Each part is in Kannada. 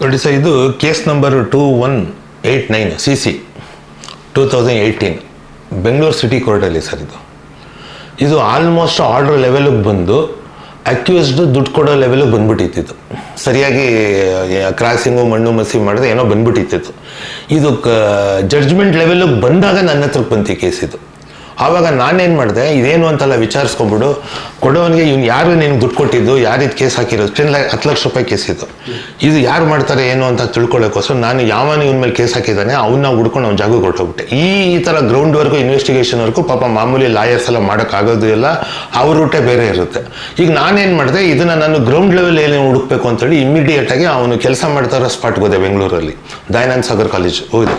ನೋಡಿ ಸರ್, ಇದು case number two one eight nine, C C, two thousand eighteen, Bengaluru city ಕೋರ್ಟಲ್ಲಿ ಸರ್ ಇದು. ಇದು ಆಲ್ಮೋಸ್ಟ್ ಆರ್ಡರ್ ಲೆವೆಲಿಗೆ ಬಂದು ಅಕ್ಯೂಸ್ಡ್ ದುಡ್ಡು ಕೊಡೋ ಲೆವೆಲಿಗೆ ಬಂದ್ಬಿಟ್ಟಿತ್ತು ಸರಿಯಾಗಿ ಕ್ರಾಸಿಂಗು, ಮಣ್ಣು ಮಸಿ ಮಾಡಿದ್ರೆ ಏನೋ ಬಂದ್ಬಿಟ್ಟಿತ್ತು ಇದು. ಕ ಜಡ್ಜ್ಮೆಂಟ್ ಲೆವೆಲಿಗೆ ಬಂದಾಗ ನನ್ನ ಹತ್ರಕ್ಕೆ ಬಂತು ಕೇಸ್ ಇದು. ಆವಾಗ ನಾನೇನು ಮಾಡಿದೆ, ಇದೇನು ಅಂತೆಲ್ಲ ವಿಚಾರಿಸ್ಕೊಂಬಿಡು ಕೊಡೋನಿಗೆ ಇವ್ನು ಯಾರು ನಿನ್ಗೆ ದುಡ್ಡು ಕೊಟ್ಟಿದ್ದು ಯಾರು ಇದು ಕೇಸ್ ಹಾಕಿರೋದು ಟೆನ್ ಲ್ಯಾಕ್ ಹತ್ತು ಲಕ್ಷ ರೂಪಾಯಿ ಕೇಸ್ ಇದು. ಇದು ಯಾರು ಮಾಡ್ತಾರೆ ಏನು ಅಂತ ತಿಳ್ಕೊಳ್ಳೋಕ್ಕೋಸ್ಕರ ನಾನು ಯಾವನ ಇವನ ಮೇಲೆ ಕೇಸ್ ಹಾಕಿದ್ದಾನೆ ಅವನ್ನ ಹುಡ್ಕೊಂಡು ಅವ್ನ ಜಾಗಕ್ಕೆ ಕೊಟ್ಟೋಗ್ಬಿಟ್ಟೆ ಈ ಥರ ಗ್ರೌಂಡ್ವರೆಗೂ ಇನ್ವೆಸ್ಟಿಗೇಷನ್ವರೆಗೂ ಪಾಪ ಮಾಮೂಲಿ ಲಾಯರ್ಸ್ ಎಲ್ಲ ಮಾಡೋಕ್ಕಾಗೋದು ಇಲ್ಲ, ಅವ್ರ ರೂಟೇ ಬೇರೆ ಇರುತ್ತೆ. ಈಗ ನಾನೇನು ಮಾಡಿದೆ, ಇದನ್ನು ನಾನು ಗ್ರೌಂಡ್ ಲೆವೆಲ್ ಏನು ಹುಡುಕ್ಬೇಕು ಅಂತೇಳಿ ಇಮಿಡಿಯೇಟ್ ಆಗಿ ಅವನು ಕೆಲಸ ಮಾಡ್ತಾರೋ ಸ್ಪಾಟ್ಗೆ ಹೋದೆ ಬೆಂಗಳೂರಲ್ಲಿ, ದಯಾನಂದ ಸಾಗರ್ ಕಾಲೇಜ್ ಹೋಗಿದೆ.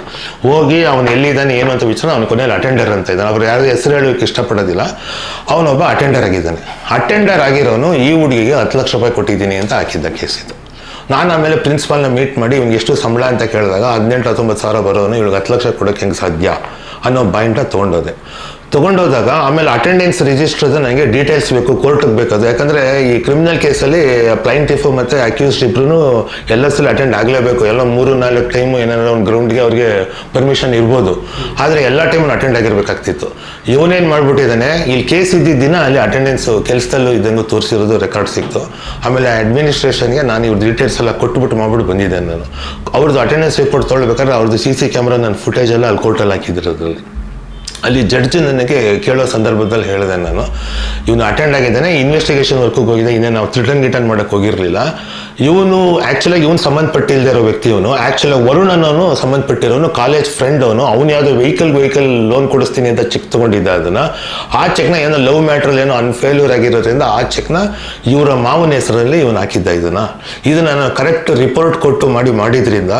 ಹೋಗಿ ಅವನು ಎಲ್ಲಿದ್ದಾನೆ, ಏನು ಅಂತ ವಿಚಾರ, ಅವನ ಕೊನೆಯಲ್ಲಿ ಅಟೆಂಡರ್ ಅಂತ ಇದ್ದಾನೆ. ಅವ್ರು ಯಾರು ಹೆಸರು ಹೇಳೋಕೆ ಇಷ್ಟಪಡೋದಿಲ್ಲ. ಅವನೊಬ್ಬ ಅಟೆಂಡರ್ ಆಗಿದ್ದಾನೆ. ಅಟೆಂಡರ್ ಆಗಿರೋನು ಈ ಹುಡುಗಿಗೆ ಹತ್ತು ಲಕ್ಷ ರೂಪಾಯಿ ಕೊಟ್ಟಿದ್ದೀನಿ ಅಂತ ಹಾಕಿದ್ದ ಕೇಸ್ ಇದು. ನಾನು ಆಮೇಲೆ ಪ್ರಿನ್ಸಿಪಾಲ್ನ ಮೀಟ್ ಮಾಡಿ ಇವ್ನಿಗೆ ಎಷ್ಟು ಸಂಬಳ ಅಂತ ಕೇಳಿದಾಗ ಹದಿನೆಂಟು ಹತ್ತೊಂಬತ್ತು ಸಾವಿರ ಬರೋನು ಇವ್ಳಿಗೆ ಹತ್ತು ಲಕ್ಷ ಕೊಡೋಕ್ಕೆ ಹೆಂಗೆ ಸಾಧ್ಯ ಅನ್ನೋ ಬಾಯಿಂಟ ತೊಗೊಂಡೋದೆ. ತೊಗೊಂಡೋದಾಗ ಆಮೇಲೆ ಅಟೆಂಡೆನ್ಸ್ ರಿಜಿಸ್ಟರ್ದು ನನಗೆ ಡೀಟೇಲ್ಸ್ ಬೇಕು ಕೋರ್ಟಿಗೆ ಬೇಕದು ಯಾಕಂದರೆ ಈ ಕ್ರಿಮಿನಲ್ ಕೇಸಲ್ಲಿ ಪ್ಲೈಂಟಿಫು ಮತ್ತು ಅಕ್ಯೂಸ್ಡ್ ಇಬ್ರು ಎಲ್ಲ ಸಲ ಅಟೆಂಡ್ ಆಗಲೇಬೇಕು. ಎಲ್ಲ ಮೂರು, ನಾಲ್ಕು ಟೈಮು ಏನಾದ್ರು ಒಂದು ಗ್ರೌಂಡ್ಗೆ ಅವ್ರಿಗೆ ಪರ್ಮಿಷನ್ ಇರ್ಬೋದು. ಆದರೆ ಎಲ್ಲ ಟೈಮು ಅಟೆಂಡ್ ಆಗಿರ್ಬೇಕಾಗ್ತಿತ್ತು. ಇವನೇನು ಮಾಡ್ಬಿಟ್ಟಿದ್ದಾನೆ ಇಲ್ಲಿ ಕೇಸ್ ಇದ್ದಿದ್ದ ದಿನ ಅಲ್ಲಿ ಅಟೆಂಡೆನ್ಸು ಕೆಲಸದಲ್ಲೂ ಇದನ್ನು ತೋರಿಸಿರೋದು ರೆಕಾರ್ಡ್ ಸಿಕ್ತು. ಆಮೇಲೆ ಅಡ್ಮಿನಿಸ್ಟ್ರೇಷನ್ಗೆ ನಾನು ಇವ್ರ ಡೀಟೇಲ್ಸ್ ಎಲ್ಲ ಕೊಟ್ಬಿಟ್ಟು ಮಾಡ್ಬಿಟ್ಟು ಬಂದಿದ್ದೆ ನಾನು. ಅವ್ರದ್ದು ಅಟೆಂಡೆನ್ಸ್ ರಿಪೋರ್ಟ್ ತೊಗೊಳ್ಬೇಕಾದ್ರೆ ಅವ್ರದ್ದು ಸಿ ಸಿ ಕ್ಯಾಮ್ರಾ ನನ್ನ ಫುಟೇಜ್ ಎಲ್ಲ ಅಲ್ಲಿ ಕೋರ್ಟಲ್ಲಿ ಅದರಲ್ಲಿ. ಅಲ್ಲಿ ಜಡ್ಜ್ ನನಗೆ ಕೇಳೋ ಸಂದರ್ಭದಲ್ಲಿ ಹೇಳಿದೆ ನಾನು. ಇವನು ಅಟೆಂಡ್ ಆಗಿದ್ದಾನೆ ಇನ್ವೆಸ್ಟಿಗೇಷನ್ ವರ್ಕಿಗೆ ಹೋಗಿದೆ ಇನ್ನೇ ನಾವು ಥ್ರಿಟನ್ ರಿಟರ್ನ್ ಮಾಡೋಕ್ಕೆ ಹೋಗಿರಲಿಲ್ಲ. ಇವನು ಆ್ಯಕ್ಚುಲಾಗಿ ಇವನು ಸಂಬಂಧಪಟ್ಟಿಲ್ಲದೆ ಇರೋ ವ್ಯಕ್ತಿ ಇವನು. ಆ್ಯಕ್ಚುಲಾಗಿ ವರುಣ್ ಅನ್ನೋನು ಸಂಬಂಧಪಟ್ಟಿರೋನು ಕಾಲೇಜ್ ಫ್ರೆಂಡ್ ಅವನು. ಅವ್ನು ಯಾವುದೋ ವೆಹಿಕಲ್ ವೆಹಿಕಲ್ ಲೋನ್ ಕೊಡಿಸ್ತೀನಿ ಅಂತ ಚೆಕ್ ತೊಗೊಂಡಿದ್ದ ಅದನ್ನು. ಆ ಚೆಕ್ನ ಏನೋ ಲವ್ ಮ್ಯಾಟ್ರಲ್ಲಿ ಏನೋ ಅನ್ಫೇಲ್ಯೂರ್ ಆಗಿರೋದ್ರಿಂದ ಆ ಚೆಕ್ನ ಇವರ ಮಾವನ ಹೆಸರಲ್ಲಿ ಇವನು ಹಾಕಿದ್ದ ಇದನ್ನು. ಇದನ್ನು ನಾನು ಕರೆಕ್ಟ್ ರಿಪೋರ್ಟ್ ಕೊಟ್ಟು ಮಾಡಿ, ಮಾಡಿದ್ರಿಂದ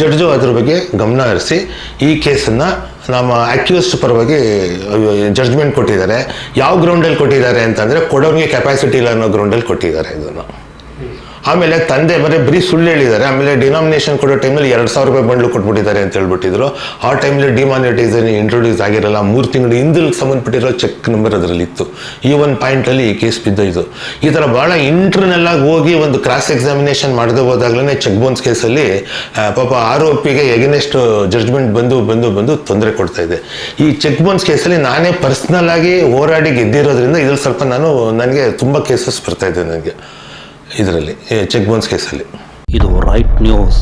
ಜಡ್ಜು ಅದ್ರ ಬಗ್ಗೆ ಗಮನ ಹರಿಸಿ ಈ ಕೇಸನ್ನು ನಮ್ಮ ಅಕ್ಯೂಸ್ಡ್ ಪರವಾಗಿ ಜಡ್ಜ್ಮೆಂಟ್ ಕೊಟ್ಟಿದ್ದಾರೆ. ಯಾವ ಗ್ರೌಂಡಲ್ಲಿ ಕೊಟ್ಟಿದ್ದಾರೆ ಅಂತಂದರೆ ಕೊಡೋನಿಗೆ ಕೆಪಾಸಿಟಿ ಇಲ್ಲ ಅನ್ನೋ ಗ್ರೌಂಡಲ್ಲಿ ಕೊಟ್ಟಿದ್ದಾರೆ ಇದನ್ನು. ಆಮೇಲೆ ತಂದೆ ಬರೀ ಬರೀ ಸುಳ್ಳು ಹೇಳಿದ್ದಾರೆ. ಆಮೇಲೆ ಡಿನಾಮಿನೇಷನ್ ಕೊಡೋ ಟೈಮಲ್ಲಿ ಎರಡು ಸಾವಿರ ರೂಪಾಯಿ ಬಂಡ್ಲು ಕೊಟ್ಬಿಟ್ಟಿದ್ದಾರೆ ಅಂತ ಹೇಳ್ಬಿಟ್ಟಿದ್ರು. ಆ ಟೈಮಲ್ಲಿ ಡಿಮಾನಿಟೈಸೇಷನ್ ಇಂಟ್ರೊಡ್ಯೂಸ್ ಆಗಿರಲ್ಲ. ಮೂರು ತಿಂಗಳು ಹಿಂದಿಲ್ ಸಂಬಂಧಪಟ್ಟಿರೋ ಚೆಕ್ ನಂಬರ್ ಅದರಲ್ಲಿ ಇತ್ತು ಈ ಒಂದು ಪಾಯಿಂಟಲ್ಲಿ ಈ ಕೇಸ್ ಬಿದ್ದೋಯ್ತು ಈ ಥರ ಭಾಳ ಇಂಟರ್ನಲ್ ಹೋಗಿ ಒಂದು ಕ್ರಾಸ್ ಎಕ್ಸಾಮಿನೇಷನ್ ಮಾಡದೆ ಹೋದಾಗಲೇ ಚೆಕ್ ಬೋನ್ಸ್ ಕೇಸಲ್ಲಿ ಪಾಪ ಆರೋಪಿಗೆ ಎಗನೆಸ್ಟ್ ಜಡ್ಜ್ಮೆಂಟ್ ಬಂದು ಬಂದು ಬಂದು ತೊಂದರೆ ಕೊಡ್ತಾ ಇದೆ. ಈ ಚೆಕ್ ಬೋನ್ಸ್ ಕೇಸಲ್ಲಿ ನಾನೇ ಪರ್ಸ್ನಲ್ ಆಗಿ ಹೋರಾಡಿ ಗೆದ್ದಿರೋದ್ರಿಂದ ಇದ್ರಲ್ಲಿ ಸ್ವಲ್ಪ ನಾನು, ನನಗೆ ತುಂಬ ಕೇಸಸ್ ಬರ್ತಾ ಇದೆ ನನಗೆ. ಇದರಲ್ಲಿ ಚೆಕ್ ಬೋನ್ಸ್ ಕೇಸಲ್ಲಿ ಇದು ರೈಟ್ ನ್ಯೂಸ್